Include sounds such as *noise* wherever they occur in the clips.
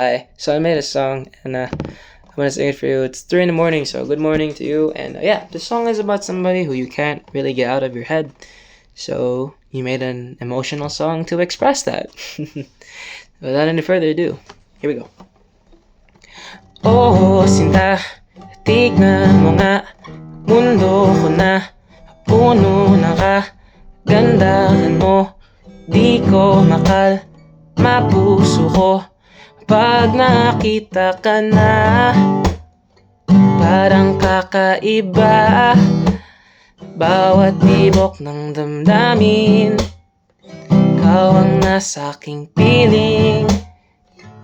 Hi. So I made a song and uh, I'm gonna sing it for you. It's three in the morning, so good morning to you. And uh, yeah, the song is about somebody who you can't really get out of your head. So you made an emotional song to express that. *laughs* Without any further ado, here we go. Oh, sinta, tignan mo nga Mundo ko na Puno na ka Gandahan mo Di ko makal Mapuso ko Pag nakita ka na Parang kakaiba. Bawat tibok ng damdamin Ikaw ang nasa aking piling.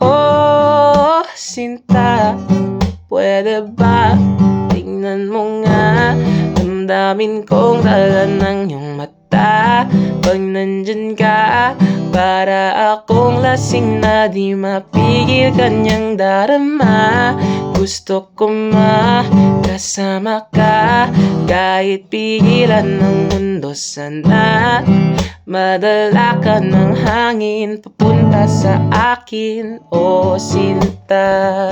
Oh, sinta Pwede ba? Tingnan mo nga Damdamin kong dala ng iyong mata Pag nandyan ka Para akong lasing na di mapigil kanyang darama. Gusto ko makasama ka Kahit pigilan ng mundo sana. Madala ka ng hangin Papunta sa akin O sinta.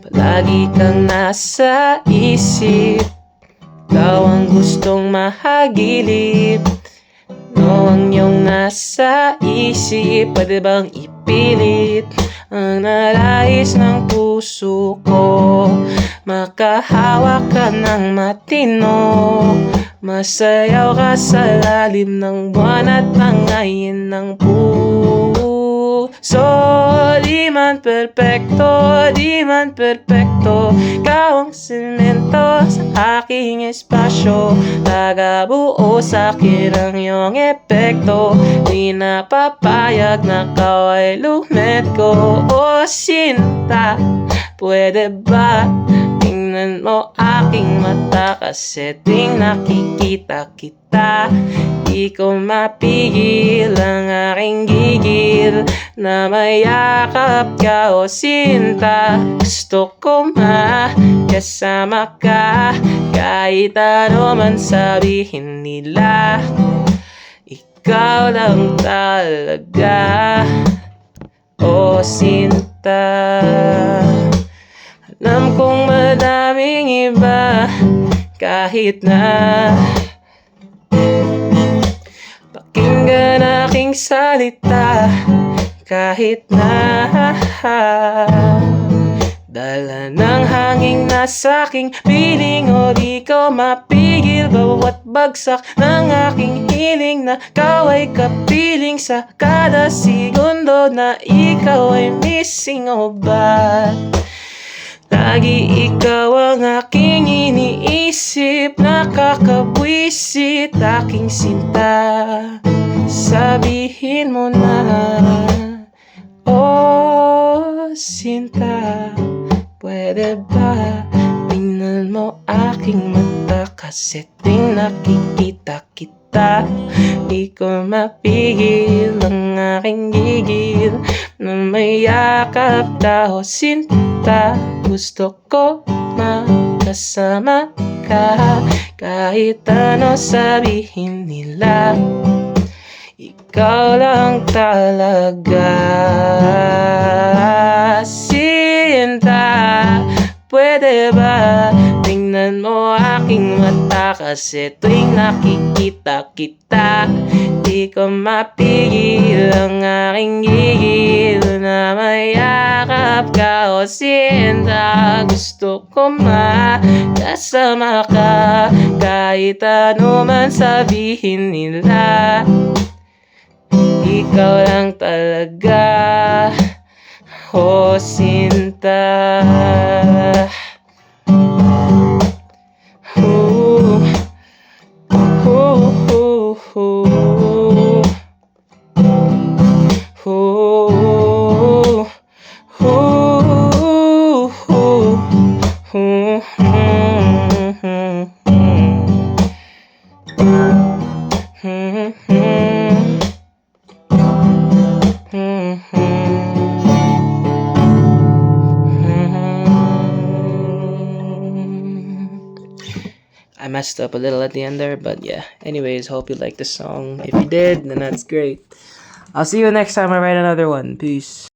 Palagi kang nasa isip Ikaw ang gustong mahagilip. No ang iyong nasa isip. Pwede bang ipilit Ang nalais ng puso ko? Makahawak ka ng matino. Masayaw ka sa lalim ng buwan At tangayin ng puso man perpekto, di man perpekto Ikaw ang semento sa aking espasyo. Tagabuo sa akin ang iyong epekto. Di napapayag na ikaw ay lumet ko. O sinta, pwede ba? Tingnan mo aking mata Kasi tuwing nakikita kita Di ko mapigil ang aking gigil Na mayakap ka o sinta. Gusto ko makasama ka Kahit ano man sabihin nila. Ikaw lang talaga O sinta. Alam kong madaming iba kahit na aking salita kahit na Dala ng hangin na sa'king piling O di ko mapigil Bawat bagsak ng aking hiling Na ikaw ay kapiling Sa kada segundo na ikaw ay missing O ba't Lagi ikaw ang aking iniisip? Nakakabwisit aking sinta Sabihin mo na Oh, sinta Pwede ba Tingnan mo aking mata? Kasi tuwing nakikita kita Di ko mapigil ang aking gigil Na may yakap ka sinta Gusto ko makasama ka. Kahit ano sabihin nila Ikaw lang talaga. Sinta Pwede ba? Tingnan mo aking mata Kasi tuwing nakikita kita Di ko mapigil ang aking gigil Na mayakap ka. O sinta Gusto ko makasama ka. Kahit ano man sabihin nila Ikaw lang talaga O sinta I messed up a little at the end there, but yeah. Anyways, hope you liked the song. If you did, then that's great. I'll see you next time I write another one. Peace.